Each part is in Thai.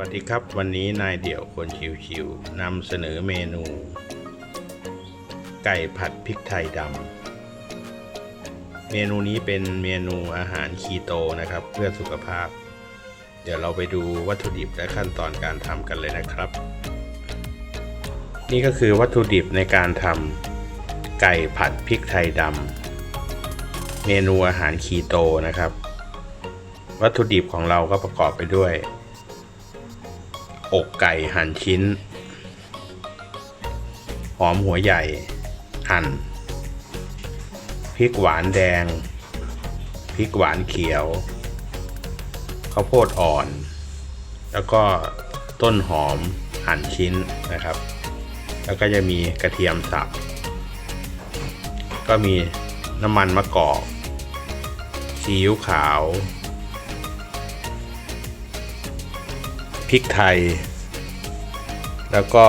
วัสดีครับ วันนี้นายเดี่ยวคนชิวๆนำเสนอเมนู ไก่ผัดพริกไทยดำเมนูนี้เป็นเมนูอาหารคีโตนะครับ เพื่อสุขภาพ เดี๋ยวเราไปดูวัตถุดิบและขั้นตอนการทำกันเลยนะครับ นี่ก็คือวัตถุดิบในการทำไก่ผัดพริกไทยดำเมนูอาหารคีโตนะครับ วัตถุดิบของเราก็ประกอบไปด้วย อกไก่หั่นชิ้น หอมหัวใหญ่ หั่น พริกหวานแดง พริกหวานเขียว ข้าวโพดอ่อน แล้วก็ต้นหอมหั่นชิ้นนะครับ แล้วก็จะมีกระเทียมสับ ก็มีน้ำมันมะกอกซีอิ๊วขาวพริกไทย แล้วก็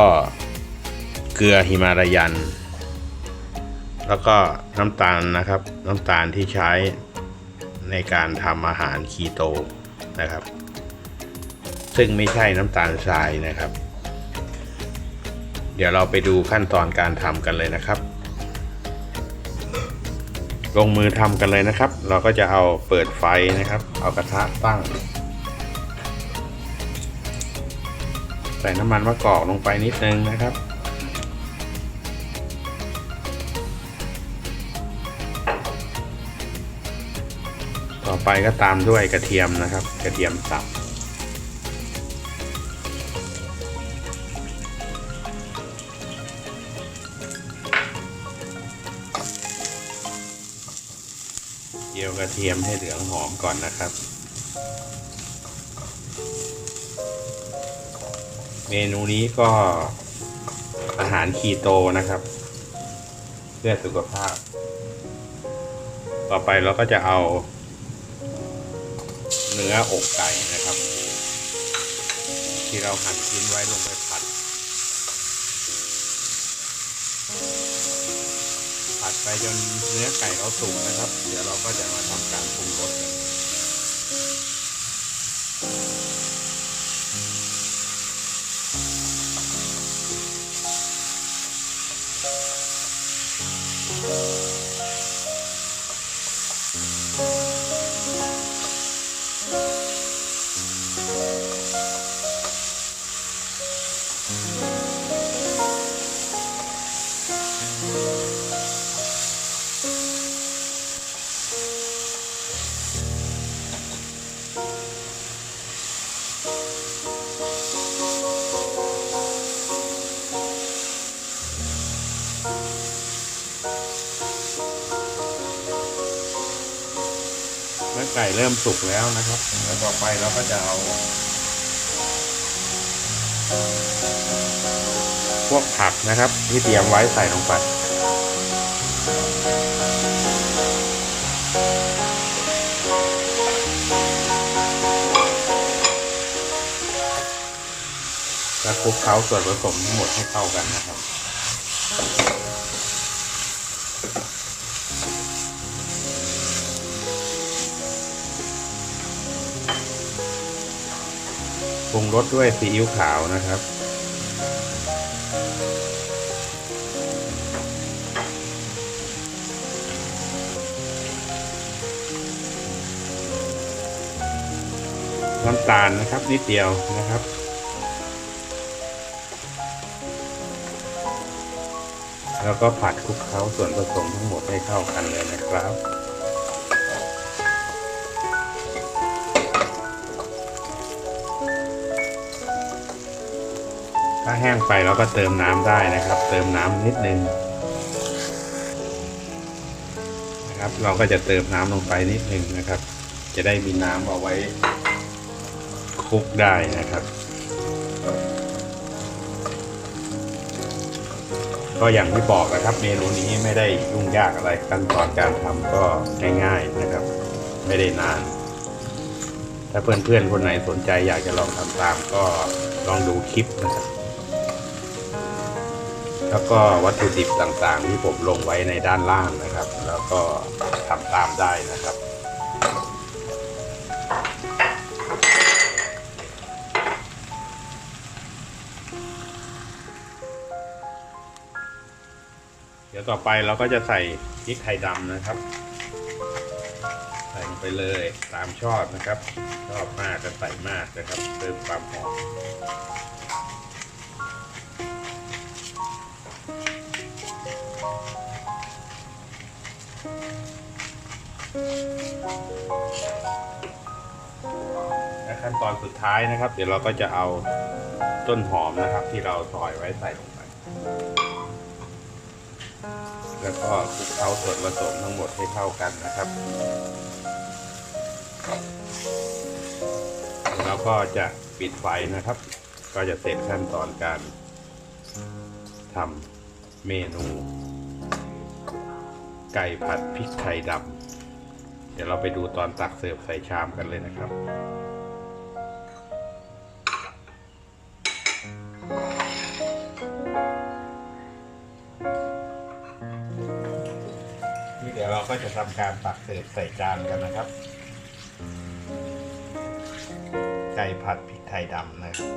เกลือหิมารายัน แล้วก็น้ำตาลนะครับ น้ำตาลที่ใช้ในการทำอาหารคีโตนะครับ ซึ่งไม่ใช่น้ำตาลทรายนะครับ เดี๋ยวเราไปดูขั้นตอนการทำกันเลยนะครับ ลงมือทำกันเลยนะครับ เราก็จะเอาเปิดไฟนะครับ เอากระทะตั้ง ส่น้ำมันมะกอกลงไปนิดนึงนะครับ ต่อไปก็ตามด้วยกระเทียมนะครับ กระเทียมสับเจียวกระเทียมให้เหลืองหอมก่อนนะครับ เมนูนี้ก็อาหารคีโตนะครับ เพื่อสุขภาพ ต่อไปเราก็จะเอา เนื้ออกไก่นะครับ ที่เราหั่นชิ้นไว้ลงไปผัด ผัดไปจนเนื้อไก่เราสุกนะครับ เดี๋ยวเราก็จะมาทำการปรุงรสกัน เมื่อไก่เริ่มสุกแล้วนะครับ แล้วต่อไปเราก็จะเอา พวกผักนะครับ ที่เตรียมไว้ใส่ลงไปแล้วคลุกเคล้าส่วนผสมทั้งหมดให้เข้ากันนะครับ งรสด้วยซีอิ๊วขาวนะครับ น้ำตาลนะครับนิดเดียวนะครับแล้วก็ผัดคลุกเคล้าส่วนผสมทั้งหมดให้เข้ากันเลยนะครับ ถ้าแห้งไปเราก็เติมน้ำได้นะครับ เติมน้ำนิดนึงนะครับ เราก็จะเติมน้ำลงไปนิดนึงนะครับ จะได้มีน้ำเอาไว้คลุกได้นะครับ ก็อย่างที่บอกนะครับเมนูนี้ไม่ได้ยุ่งยากอะไรขั้นตอนการทำก็ง่ายๆนะครับ ไม่ได้นานถ้าเพื่อนๆคนไหนสนใจอยากจะลองทำตามก็ลองดูคลิปนะครับ แล้วก็วัตถุดิบต่างๆ ที่ผมลงไว้ในด้านล่างนะครับ แล้วก็ทำตามได้นะครับเดี๋ยวต่อไปเราก็จะใส่พริกไทยดำนะครับ ใส่ลงไปเลยตามชอบนะครับ ชอบมากก็ใส่มากนะครับเพิ่มความหอม สุดท้ายนะครับ เดี๋ยวเราก็จะเอาต้นหอมนะครับ ที่เราซอยไว้ใส่ลงไป แล้วก็คลุกเคล้าส่วนผสมทั้งหมดให้เข้ากันนะครับแล้วก็จะปิดไฟนะครับ ก็จะเสร็จขั้นตอนการทำเมนู ไก่ผัดพริกไทยดำเดี๋ยวเราไปดูตอนตักเสิร์ฟใส่ชามกันเลยนะครับ ทำการตักเสิร์ฟใส่จานกันนะครับ ไก่ผัดพริกไทยดำนะครับ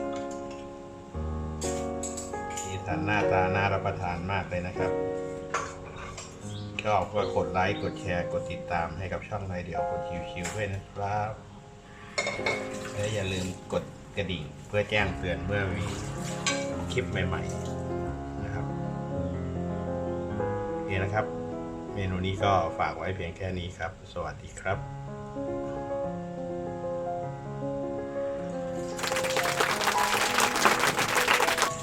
สีสันหน้าตาน่ารับประทานมากเลยนะครับชอบก็กดไลค์ กดแชร์ กดติดตามให้กับช่องไทยเดียวกดชิวๆด้วยนะครับ และอย่าลืมกดกระดิ่งเพื่อแจ้งเตือนเมื่อมีคลิปใหม่ ๆ นะครับโอเคนะครับ เมนูนี้ก็ฝากไว้เพียงแค่นี้ครับ สวัสดีครับ